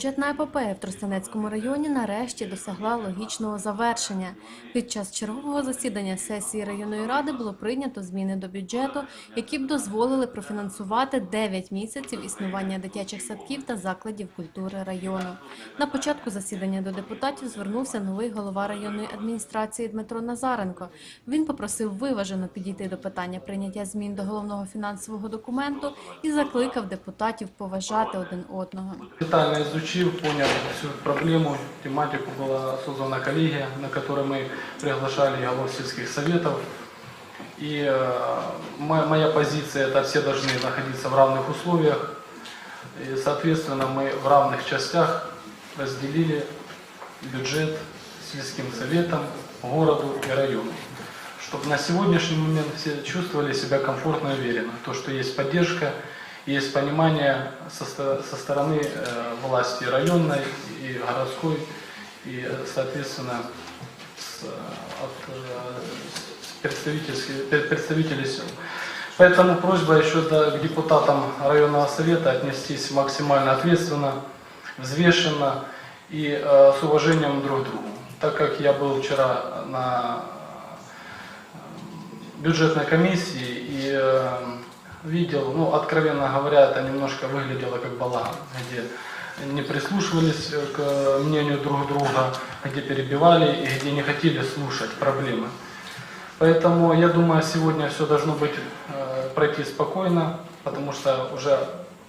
Бюджетна епопея в Тростянецькому районі нарешті досягла логічного завершення. Під час чергового засідання сесії районної ради було прийнято зміни до бюджету, які б дозволили профінансувати 9 місяців існування дитячих садків та закладів культури району. На початку засідання до депутатів звернувся новий голова районної адміністрації Дмитро Назаренко. Він попросив виважено підійти до питання прийняття змін до головного фінансового документу і закликав депутатів поважати один одного. Детально изучив, понял всю проблему, тематику была создана коллегия, на которой мы приглашали голов сельских советов. И мо- моя позиция, это все должны находиться в равных условиях. И, соответственно, мы в равных частях разделили бюджет сельским советам, городу и району. Чтобы на сегодняшний момент все чувствовали себя комфортно и уверенно. То, что есть поддержка, есть понимание со, со стороны э, власти районной и городской, и, э, соответственно, с, э, от э, с представительских- пре- представителей сел. Поэтому просьба еще до- к депутатам районного совета отнестись максимально ответственно, взвешенно и э, с уважением друг к другу. Так как я был вчера на э, бюджетной комиссии и э, видел, ну, откровенно говоря, это немножко выглядело как балаган, где не прислушивались к мнению друг друга, где перебивали и где не хотели слушать проблемы. Поэтому я думаю, сегодня все должно быть э, пройти спокойно, потому что уже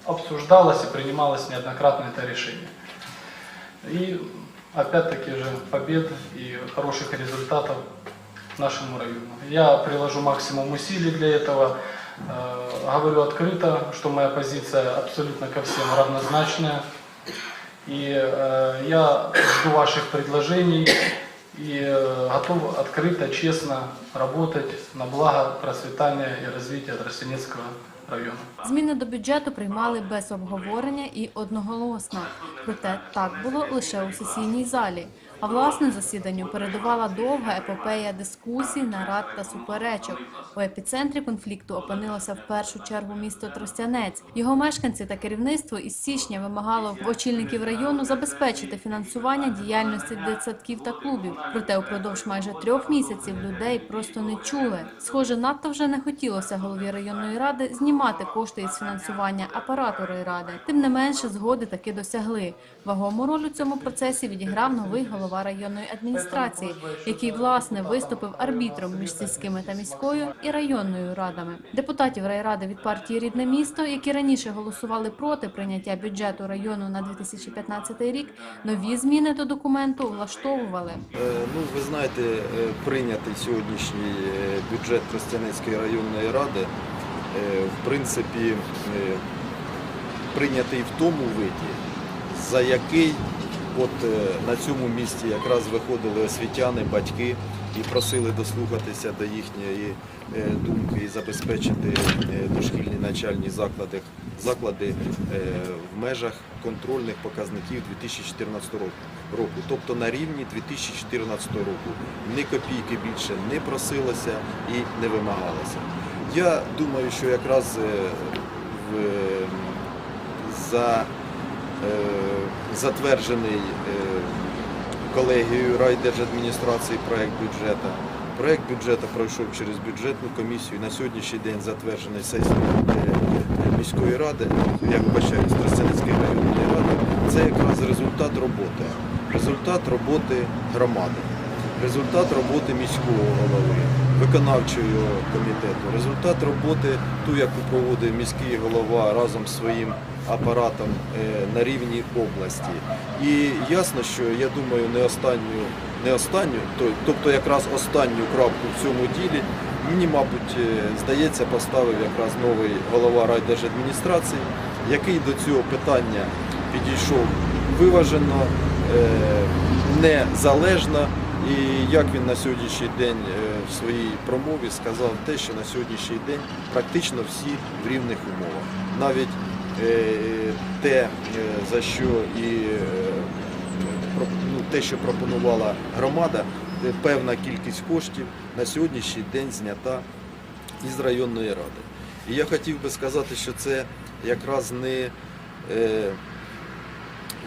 обсуждалось и принималось неоднократно это решение. И опять-таки же побед и хороших результатов нашему району. Я приложу максимум усилий для этого. Э, Говорю открыто, что моя позиция абсолютно ко всем равнозначная. И э, я жду ваших предложений и э, готов открыто, честно работать на благо процветания и развития Тростянецкого района. Зміни до бюджету приймали без обговорення і одноголосно. Проте так було лише у сесійній залі. А власне засіданню передувала довга епопея дискусій, нарад та суперечок. У епіцентрі конфлікту опинилося в першу чергу місто Тростянець. Його мешканці та керівництво із січня вимагало в очільників району забезпечити фінансування діяльності дитсадків та клубів. Проте упродовж майже трьох місяців людей просто не чули. Схоже, надто вже не хотілося голові районної ради знімати кошти із фінансування апарату райради. Тим не менше, згоди таки досягли. Вагому роль у цьому процесі відіграв новий голова районної адміністрації, який власне виступив арбітром між сільськими та міською і районною радами. Депутатів райради від партії Рідне місто, які раніше голосували проти прийняття бюджету району на 2015 рік, нові зміни до документу влаштовували. Е, Ну, ви знаєте, е, прийнятий сьогоднішній е, бюджет Тростянецької районної ради, в принципі, прийнятий в тому виді, за який от е, на цьому місці якраз виходили освітяни, батьки і просили дослухатися до їхньої е, думки і забезпечити е, дошкільні навчальні заклади, заклади в межах контрольних показників 2014 року тобто на рівні 2014 року. Ні копійки більше не просилося і не вимагалося. Я думаю, що якраз в, за затверджений е, колегією райдержадміністрації проект бюджету. Проект бюджету пройшов через бюджетну комісію. На сьогоднішній день затверджений сесією е, міської ради, я вибачаю, Тростянецької районної ради. Це якраз результат роботи. Результат роботи громади, результат роботи міського голови, виконавчого комітету, результат роботи, ту, яку проводить міський голова разом з своїм апаратом е, на рівні області. І ясно, що я думаю, не останню, не останню, тобто якраз останню крапку в цьому ділі, мені, мабуть, е, здається, поставив якраз новий голова райдержадміністрації, який до цього питання підійшов виважено, е, незалежно. І як він на сьогоднішній день в своїй промові сказав те, що на сьогоднішній день практично всі в рівних умовах. Навіть те, е, за що і е, ну, те, що пропонувала громада, е, певна кількість коштів на сьогоднішній день знята із районної ради. І я хотів би сказати, що це якраз не е,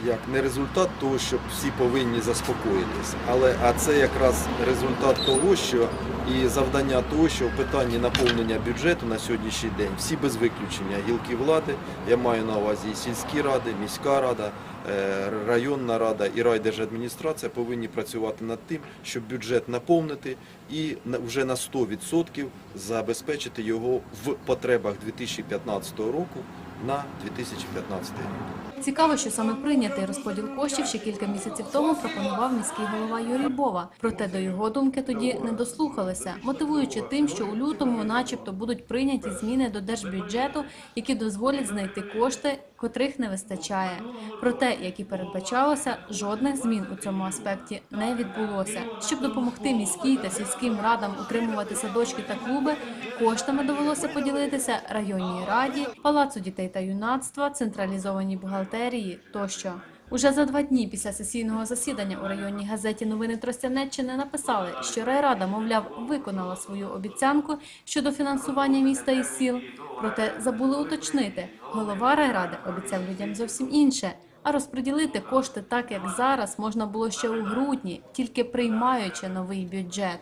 як не результат того, що всі повинні заспокоїтися, але а це якраз результат того, що і завдання того, що в питанні наповнення бюджету на сьогоднішній день всі без виключення гілки влади, я маю на увазі і сільські ради, міська рада, е, районна рада і райдержадміністрація повинні працювати над тим, щоб бюджет наповнити і вже на 100% забезпечити його в потребах 2015 року на 2015 рік. Цікаво, що саме прийнятий розподіл коштів ще кілька місяців тому пропонував міський голова Юрій Бова. Проте до його думки тоді не дослухалися, мотивуючи тим, що у лютому, начебто, будуть прийняті зміни до держбюджету, які дозволять знайти кошти, котрих не вистачає. Проте, як і передбачалося, жодних змін у цьому аспекті не відбулося. Щоб допомогти міській та сільським радам утримувати садочки та клуби, коштами довелося поділитися районній раді, палацу дітей та юнацтва, централізованій бухгалтерії тощо. Уже за два дні після сесійного засідання у районній газеті Новини Тростянеччини написали, що райрада, мовляв, виконала свою обіцянку щодо фінансування міста і сіл. Проте забули уточнити, голова райради обіцяв людям зовсім інше. А розподілити кошти так, як зараз, можна було ще у грудні, тільки приймаючи новий бюджет.